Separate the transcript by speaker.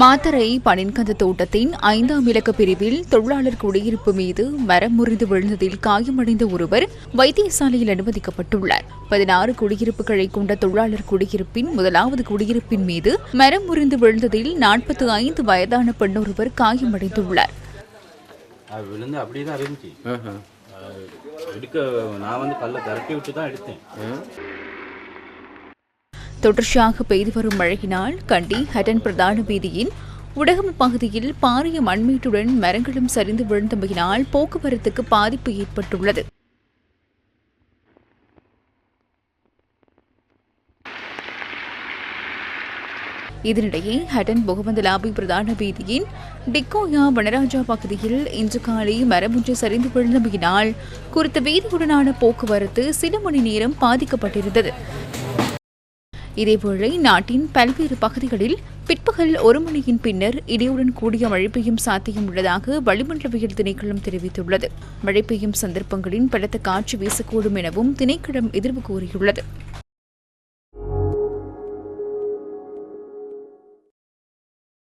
Speaker 1: மாத்தரை பனின்கந்த தோட்டத்தின் ஐந்தாம் இலக்க பிரிவில் தொழிலாளர் குடியிருப்பு மீது மரம் முறிந்து விழுந்ததில் காயமடைந்த ஒருவர் வைத்தியசாலையில் அனுமதிக்கப்பட்டுள்ளார். பதினாறு குடியிருப்புகளை கொண்ட தொழிலாளர் குடியிருப்பின் முதலாவது குடியிருப்பின் மீது மரம் முறிந்து விழுந்ததில் நாற்பத்தி ஐந்து வயதான பெண்ணொருவர் காயமடைந்துள்ளார்.
Speaker 2: எடுக்க நான் வந்து கல்லை திரட்டி விட்டு தான் எடுத்தேன்
Speaker 1: தொடர்ச்சியாக பெய்து வரும் மழையினால் கண்டி ஹட்டன் பிரதான வீதியின் உடகம் பகுதியில் பாரிய மண்மீட்டுடன் மரங்களும் சரிந்து விழுந்தமையினால் போக்குவரத்துக்கு பாதிப்பு ஏற்பட்டுள்ளது. இதனிடையே ஹட்டன் புகவந்தலாபி பிரதான வீதியின் டிக்கோயா வனராஜா பகுதியில் இன்று காலை மரம் ஒன்று சரிந்து விழுந்தமையினால் குறித்த வீதியுடனான போக்குவரத்து சில மணி நேரம் பாதிக்கப்பட்டிருந்தது. இதேவேளை நாட்டின் பல்வேறு பகுதிகளில் பிற்பகல் ஒரு மணியின் பின்னர் இடியுடன் கூடிய மழை பெய்யும் சாத்தியம் உள்ளதாக வளிமண்டலவியல் திணைக்களம் தெரிவித்துள்ளது. மழை பெய்யும் சந்தர்ப்பங்களின் பலத்த காற்று வீசக்கூடும் எனவும் திணைக்களம் எதிர்வு கூறியுள்ளது.